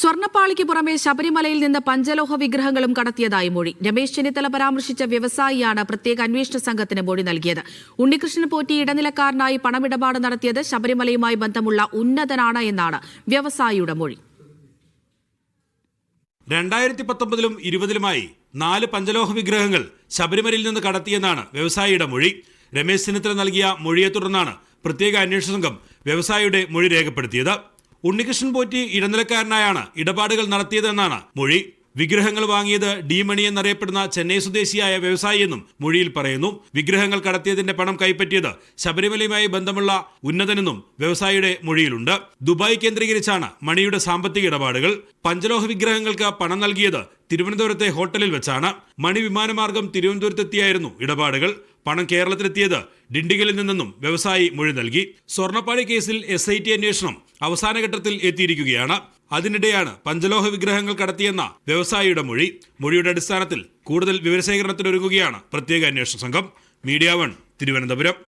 സ്വർണപ്പാളിക്ക് പുറമെ ശബരിമലയിൽ നിന്ന് പഞ്ചലോഹ വിഗ്രഹങ്ങളും കടത്തിയതായി മൊഴി. രമേശ് ചെന്നിത്തല പരാമർശിച്ച വ്യവസായിയാണ് പ്രത്യേക അന്വേഷണ സംഘത്തിന് മൊഴി നൽകിയത്. ഉണ്ണികൃഷ്ണൻ പോറ്റി ഇടനിലക്കാരനായി പണമിടപാട് നടത്തിയത് ശബരിമലയുമായി ബന്ധമുള്ള ഉന്നതനാണ് എന്നാണ് വ്യവസായിയുടെ മൊഴി. രണ്ടായിരത്തി പത്തൊമ്പതിലും ഇരുപതിലുമായി നാല് പഞ്ചലോഹ വിഗ്രഹങ്ങൾ ശബരിമലയിൽ നിന്ന് കടത്തിയെന്നാണ് വ്യവസായിയുടെ മൊഴി. രമേശ് ചെന്നിത്തല നൽകിയ മൊഴിയെ തുടർന്നാണ് പ്രത്യേക അന്വേഷണ സംഘം വ്യവസായിയുടെ മൊഴി രേഖപ്പെടുത്തിയത്. ഉണ്ണികൃഷ്ണൻ പോറ്റി ഇടനിലക്കാരനായാണ് ഇടപാടുകൾ നടത്തിയതെന്നാണ് മൊഴി. വിഗ്രഹങ്ങൾ വാങ്ങിയത് ഡി മണി എന്നറിയപ്പെടുന്ന ചെന്നൈ സ്വദേശിയായ വ്യവസായിയെന്നും മൊഴിയിൽ പറയുന്നു. വിഗ്രഹങ്ങൾ കടത്തിയതിന്റെ പണം കൈപ്പറ്റിയത് ശബരിമലയുമായി ബന്ധമുള്ള ഉന്നതനെന്നും വ്യവസായിയുടെ മൊഴിയിലുണ്ട്. ദുബായ് കേന്ദ്രീകരിച്ചാണ് മണിയുടെ സാമ്പത്തിക ഇടപാടുകൾ. പഞ്ചലോഹ വിഗ്രഹങ്ങൾക്ക് പണം നൽകിയത് തിരുവനന്തപുരത്തെ ഹോട്ടലിൽ വെച്ചാണ്. മണി വിമാനമാർഗം തിരുവനന്തപുരത്തെത്തിയായിരുന്നു ഇടപാടുകൾ. പണം കേരളത്തിലെത്തിയത് ഡിണ്ടിഗലിൽ നിന്നെന്നും വ്യവസായി മൊഴി നൽകി. സ്വർണപ്പാടി കേസിൽ എസ് ഐ ടി അന്വേഷണം അവസാനഘട്ടത്തിൽ എത്തിയിരിക്കുകയാണ്. അതിനിടെയാണ് പഞ്ചലോഹ വിഗ്രഹങ്ങൾ കടത്തിയെന്ന വ്യവസായിയുടെ മൊഴി. മൊഴിയുടെ അടിസ്ഥാനത്തിൽ കൂടുതൽ വിവരശേഖരണത്തിനൊരുങ്ങുകയാണ് പ്രത്യേക അന്വേഷണ സംഘം. Media one Thiruvananthapuram.